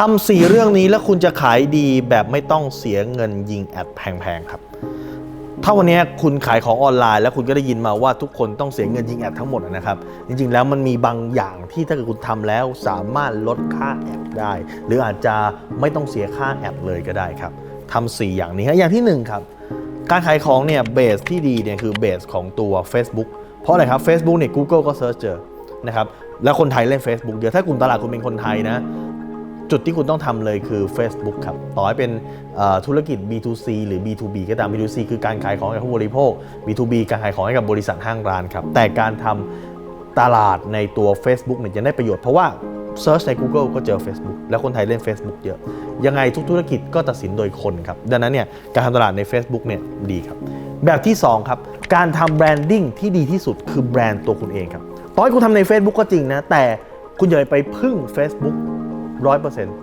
ทำสี่เรื่องนี้แล้วคุณจะขายดีแบบไม่ต้องเสียเงินยิงแอดแพงๆครับ ถ้าวันนี้คุณขายของออนไลน์ แล้วคุณก็ได้ยินมาว่าทุกคนต้องเสียเงินยิงแอดทั้งหมดนะครับ จริงๆแล้วมันมีบางอย่างที่ถ้าเกิดคุณทำแล้วสามารถลดค่าแอดได้ หรืออาจจะไม่ต้องเสียค่าแอดเลยก็ได้ครับทำสี่อย่างนี้ฮะอย่างที่หนึ่งครับ การขายของเนี่ยเบสที่ดีเนี่ยคือเบสของตัว Facebook เพราะอะไรครับ Facebook เนี่ย Google ก็เซิร์ชเจอนะครับแล้วคนไทยเล่น Facebook เยอะถ้ากลุ่มตลาดคุณเป็นคนไทยนะ จุดที่คุณต้องทำเลยคือ Facebook ครับ ต่อให้เป็นธุรกิจ B2C หรือ B2B ก็ตาม B2C คือการขายของให้กับผู้บริโภค B2B การขายของให้กับบริษัทห้างร้านครับ แต่การทำตลาดในตัว Facebook เนี่ยจะได้ประโยชน์เพราะว่าเซิร์ชใน Google ก็เจอ Facebook แล้วคนไทยเล่น Facebook เยอะ ยังไงทุกธุรกิจก็ตัดสินโดยคนครับ ดังนั้นเนี่ยการทำตลาดใน Facebook เนี่ยดีครับ แบบที่ 2 ครับ การทำแบรนดิ้งที่ดีที่สุดคือแบรนด์ตัวคุณเองครับต่อให้คุณทำใน Facebook ก็จริงนะแต่คุณอย่าไปพึ่ง Facebook ร้อยเปอร์เซ็นต์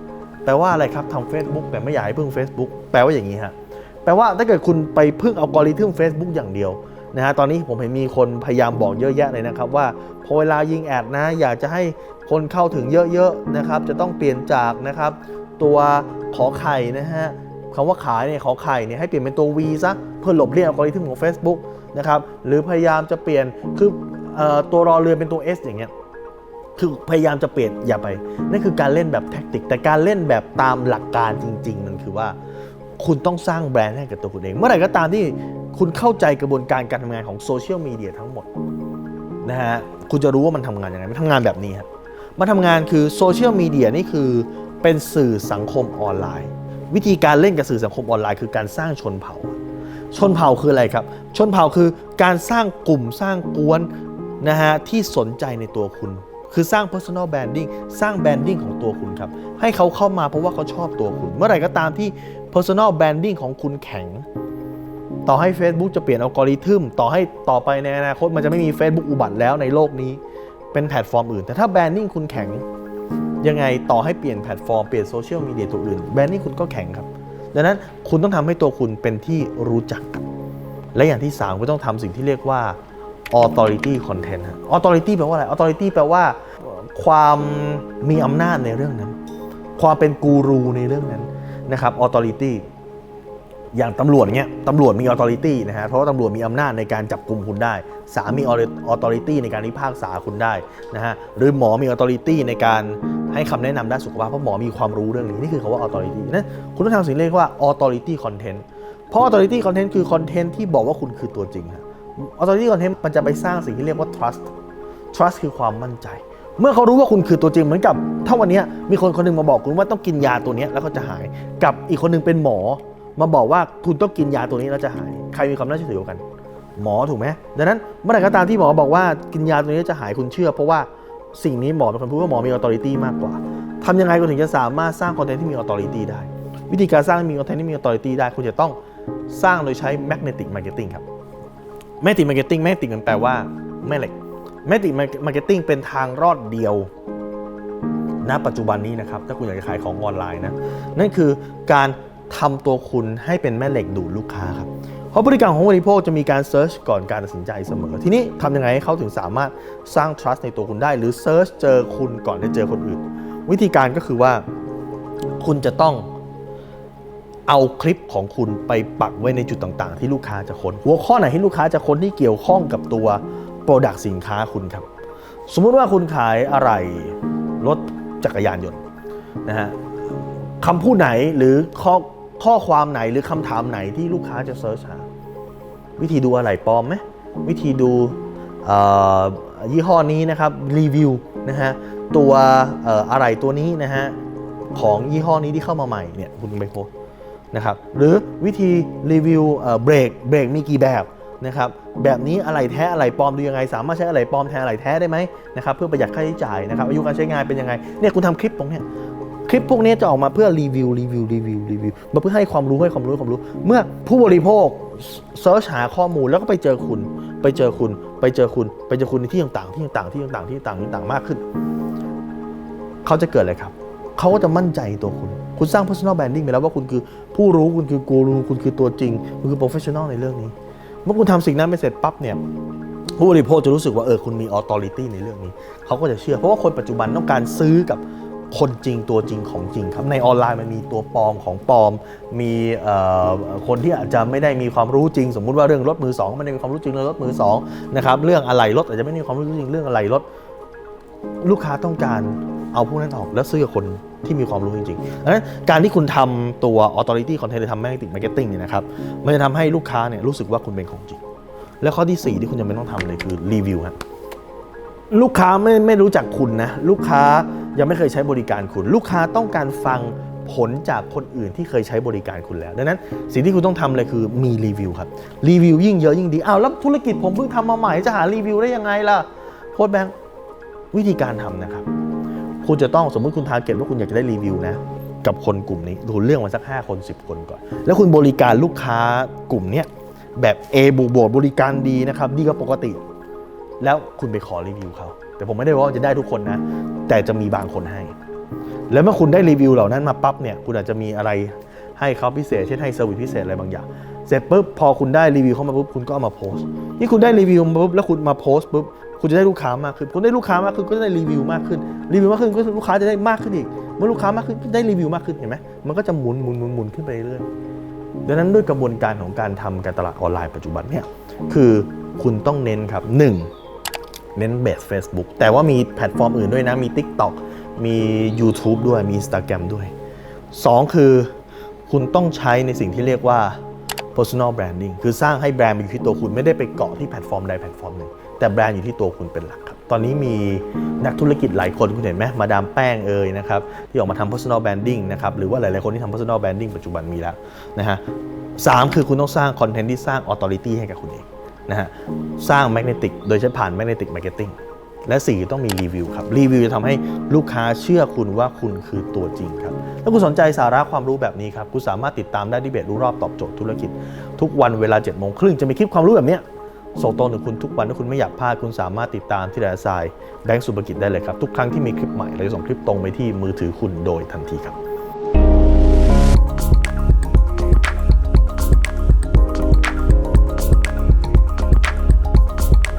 แปลว่าอะไรครับทำ Facebook แต่ไม่อยากให้พึ่ง Facebook แปลว่าอย่างนี้ฮะแปลว่าถ้าเกิดคุณไปพึ่งอัลกอริทึม Facebook อย่างเดียวนะฮะตอนนี้ผมเห็นมีคนพยายามบอกเยอะแยะเลยนะครับว่าพอเวลายิงแอดนะ อยากจะให้คนเข้าถึงเยอะๆนะครับ จะต้องเปลี่ยนจากนะครับตัวขอไข่นะฮะคำว่าขายเนี่ยขอไข่เนี่ยให้เปลี่ยนเป็นตัว V ซะเพื่อหลบเลี่ยงอัลกอริทึมของ Facebook นะครับหรือพยายามจะเปลี่ยนคือเออตัวรอเรือเป็นตัว S อย่างเงี้ย คือพยายามจะเปลี่ยนอย่าไป นั่นคือการเล่นแบบแท็กติก แต่การเล่นแบบตามหลักการจริง ๆ มันคือว่า คุณต้องสร้างแบรนด์ให้กับตัวคุณเอง เมื่อไหร่ก็ตามที่คุณเข้าใจกระบวนการการทำงานของโซเชียลมีเดียทั้งหมดนะฮะคุณจะรู้ว่ามันทำงานยังไงมันทำงานแบบนี้ครับมันทำงานคือโซเชียลมีเดียนี่คือเป็นสื่อสังคมออนไลน์ วิธีการเล่นกับสื่อสังคมออนไลน์ คือการสร้างชนเผ่า ชนเผ่าคืออะไรครับ ชนเผ่าคือการสร้างกลุ่มสร้างกวนนะฮะที่สนใจในตัวคุณ คือสร้าง personal branding สร้าง branding ของตัวคุณครับ ให้เขาเข้ามาเพราะว่าเขาชอบตัวคุณ เมื่อไหร่ก็ตามที่ personal branding ของคุณแข็ง ต่อให้ Facebook จะเปลี่ยนอัลกอริทึมต่อให้ต่อไปในอนาคตมันจะไม่มี Facebook อุบัติแล้วในโลกนี้เป็นแพลตฟอร์มอื่น แต่ถ้า branding คุณแข็ง ยังไงต่อให้เปลี่ยนแพลตฟอร์ม เปลี่ยนโซเชียลมีเดียตัวอื่น branding คุณก็แข็งครับ ดังนั้นคุณต้องทำให้ตัวคุณเป็นที่รู้จัก และอย่างที่3คุณต้องทำสิ่งที่เรียกว่า authority content ฮะ authority แปลว่าอะไร authority แปลว่า ความมีอำนาจในเรื่องนั้น ความเป็นกูรูในเรื่องนั้นนะครับ authority อย่างตำรวจเงี้ยตำรวจมี authority นะฮะเพราะว่าตำรวจมีอำนาจในการจับกลุ่มคุณได้ศามี authority ในการพิพากษาคุณได้นะฮะหรือหมอมี authority ในการให้คำแนะนำด้านสุขภาพเพราะหมอมีความรู้เรื่องนี้นี่คือคำว่า authority นั้นคุณต้องทำสิ่งที่เรียกว่า authority content เพราะ authority content คือคอนเทนต์ที่บอกว่าคุณคือตัวจริงฮะ authority content มันจะไปสร้างสิ่งที่เรียกว่า trust trust คือความมั่นใจ เมื่อเขารู้ว่าคุณคือตัวจริงเหมือนกับ ถ้าวันนี้มีคนคนหนึงมาบอกคุณว่าต้องกินยาตัวนี้แล้วเขาจะหาย กับอีกคนหนึงเป็นหมอ มาบอกว่าคุณต้องกินยาตัวนี้แล้วจะหาย ใครมีความน่าเชื่อถือกว่ากัน หมอถูกไหมดังนั้นเมื่อไหร่ก็ตามที่หมอบอกว่ากินยาตัวนี้จะหายคุณเชื่อ เพราะว่าสิ่งนี้หมอเป็นคนพูดว่าหมอมี authority มากกว่าทำยังไงคุณถึงจะสามารถสร้างคอนเทนต์ที่มี authority ได้ วิธีการสร้างมีคอนเทนต์ที่มี authority ได้คุณจะต้องสร้างโดยใช้ magnetic marketing ครับ แม่ติมาร์เก็ตติ้งแม่ติมันแปลว่าแม่เหล็กแม่ติมาร์เก็ตติ้งเป็นทางรอดเดียวณปัจจุบันนี้นะครับ ถ้าคุณอยากจะขายของออนไลน์นะ นั่นคือการทำตัวคุณให้เป็นแม่เหล็กดูดลูกค้าครับ เพราะพฤติกรรมของบริโภคจะมีการเซิร์ชก่อนการตัดสินใจเสมอ ทีนี้ทำยังไงให้เขาถึงสามารถสร้าง trust ในตัวคุณได้ หรือเซิร์ชเจอคุณก่อนจะเจอคนอื่น วิธีการก็คือว่า คุณจะต้อง เอาคลิปของคุณไปปักไว้ในจุดต่างๆ ที่ลูกค้าจะค้น หัวข้อไหนที่ลูกค้าจะค้นที่เกี่ยวข้องกับตัวโปรดักต์สินค้าคุณครับ สมมุติว่าคุณขายอะไรรถจักรยานยนต์นะฮะคำพูดไหนหรือข้อข้อความไหนหรือคำถามไหนที่ลูกค้าจะเซิร์ชหาวิธีดูอะไรปลอมไหมวิธีดูยี่ห้อนี้นะครับรีวิวนะฮะตัวอออะไรตัวนี้นะฮะของยี่ห้อนี้ที่เข้ามาใหม่เนี่ยคุณไปโพส นะครับหรือวิธีรีวิวเบรกเบรกมีกี่แบบนะครับแบบนี้อะไรแท้อะไรปลอมดูยังไง สามารถใช้อะไรปลอมแทนอะไรแท้ได้ไหมนะครับเพื่อประหยัดค่าใช้จ่ายนะครับอายุการใช้งานเป็นยังไงเนี่ยคุณทำคลิปตรงเนี้ยคลิปพวกนี้จะออกมาเพื่อรีวิวรีวิวรีวิวรีวิวมาเพื่อให้ความรู้ให้ความรู้ความรู้ เมื่อผู้บริโภคเซิร์ชหาข้อมูลแล้วก็ไปเจอคุณ ไปเจอคุณ ไปเจอคุณ ไปเจอคุณในที่ต่างๆที่ต่างๆที่ต่างๆที่ต่างๆที่ต่างๆมากขึ้น เขาจะเกิดอะไรครับ เขาก็จะมั่นใจในตัวคุณ คุณสร้าง personal branding ไปแล้วว่าคุณคือผู้รู้คุณคือกูรูคุณคือตัวจริง คุณคือ professional ในเรื่องนี้ เมื่อคุณทำสิ่งนั้นไปเสร็จปั๊บเนี่ยผู้บริโภคจะรู้สึกว่าเออคุณมี authority ในเรื่องนี้เขาก็จะเชื่อ เพราะว่าคนปัจจุบันต้องการซื้อกับคนจริงตัวจริงของจริงครับในออนไลน์มันมีตัวปลอมของปลอม มีเอ่อคนที่อาจจะไม่ได้มีความรู้จริง สมมุติว่าเรื่องรถมือสองไม่ได้มีความรู้จริงเรื่องรถมือสองนะครับเรื่องอะไรรถอาจจะไม่มีความรู้จริงเรื่องอะไรรถ ลูกค้าต้องการเอาพวกนั้นออกแล้วซื้อกับคน ที่มีความรู้จริงๆดังนั้นการที่คุณทำตัว authority content หรือทำ magnetic marketing เนี่ยนะครับ มันจะทำให้ลูกค้าเนี่ยรู้สึกว่าคุณเป็นของจริง และข้อที่ 4 ที่คุณจำเป็นต้องทำเลยคือรีวิวฮะลูกค้าไม่ไม่รู้จักคุณนะ ลูกค้ายังไม่เคยใช้บริการคุณ ลูกค้าต้องการฟังผลจากคนอื่นที่เคยใช้บริการคุณแล้ว ดังนั้นสิ่งที่คุณต้องทำเลยคือมีรีวิวครับ รีวิวยิ่งเยอะยิ่งดี อ้าวแล้วธุรกิจผมเพิ่งทำมาใหม่จะหารีวิวได้ยังไงล่ะ โค้ดแบงค์วิธีการทำนะครับ คุณจะต้องสมมติคุณทาร์เก็ตว่าคุณอยากจะได้รีวิวนะกับคนกลุ่มนี้คุณเลือกมาสัก 5 คน 10 คนก่อน แล้วคุณบริการลูกค้ากลุ่มเนี้ยแบบ A บวกบวกบริการดีนะครับดีกว่าปกติ แล้วคุณไปขอรีวิวเขาแต่ผมไม่ได้ว่าจะได้ทุกคนนะ แต่จะมีบางคนให้ แล้วเมื่อคุณได้รีวิวเหล่านั้นมาปั๊บเนี่ยคุณอาจจะมีอะไรให้เขาพิเศษ เช่นให้เซอร์วิสพิเศษอะไรบางอย่าง เสร็จปุ๊บพอคุณได้รีวิวเข้ามาปุ๊บคุณก็เอามาโพสต์นี่คุณได้รีวิวมาปุ๊บแล้วคุณมาโพสต์ปุ๊บ คุณจะได้ลูกค้ามากขึ้น คุณได้ลูกค้ามากขึ้นก็ได้รีวิวมากขึ้น รีวิวมากขึ้นก็ลูกค้าจะได้มากขึ้นอีก เมื่อลูกค้ามากขึ้นได้รีวิวมากขึ้นเห็นไหมมันก็จะหมุนหมุนหมุนหมุนขึ้นไปเรื่อยๆดังนั้นด้วยกระบวนการของการทำการตลาดออนไลน์ปัจจุบันเนี่ยคือคุณต้องเน้นครับหนึ่งเน้นเบส Facebook แต่ว่ามีแพลตฟอร์มอื่นด้วยนะ มี TikTok มี YouTube ด้วยมี Instagram ด้วย 2 คือคุณต้องใช้ในสิ่งที่เรียกว่า personal branding คือสร้างให้แบรนด์มันที่ตัวคุณไม่ได้ไปเกาะที่แพลตฟอร์มใดแพลตฟอร์มหนึ่ง แต่แบรนด์อยู่ที่ตัวคุณเป็นหลักครับ ตอนนี้มีนักธุรกิจหลายคนคุณเห็นไหมมาดามแป้งเอ่ยนะครับที่ออกมาทำ personal branding นะครับหรือว่าหลายๆคนที่ทำ personal branding ปัจจุบันมีแล้วนะฮะสามคือคุณต้องสร้างคอนเทนต์ที่สร้าง authority ให้กับคุณเองนะฮะสร้างแมกเนติกโดยใช้ผ่านแมกเนติกมาร์เก็ตติ้งและ 4 ต้องมีรีวิวครับ รีวิวจะทำให้ลูกค้าเชื่อคุณว่าคุณคือตัวจริงครับ ถ้าคุณสนใจสาระความรู้แบบนี้ครับ คุณสามารถติดตามได้ที่เบสรู้รอบตอบโจทย์ธุรกิจ ทุกวันเวลา7โมงครึ่งจะมีคลิปความรู้แบบนี้ ส่งตรงถึงคุณทุกวันถ้าคุณไม่อยากพลาดคุณสามารถติดตามที่ไลน์ไซแบงก์สุภกิจได้เลยครับ ทุกครั้งที่มีคลิปใหม่เราจะส่งคลิปตรงไปที่มือถือคุณโดยทันทีครับ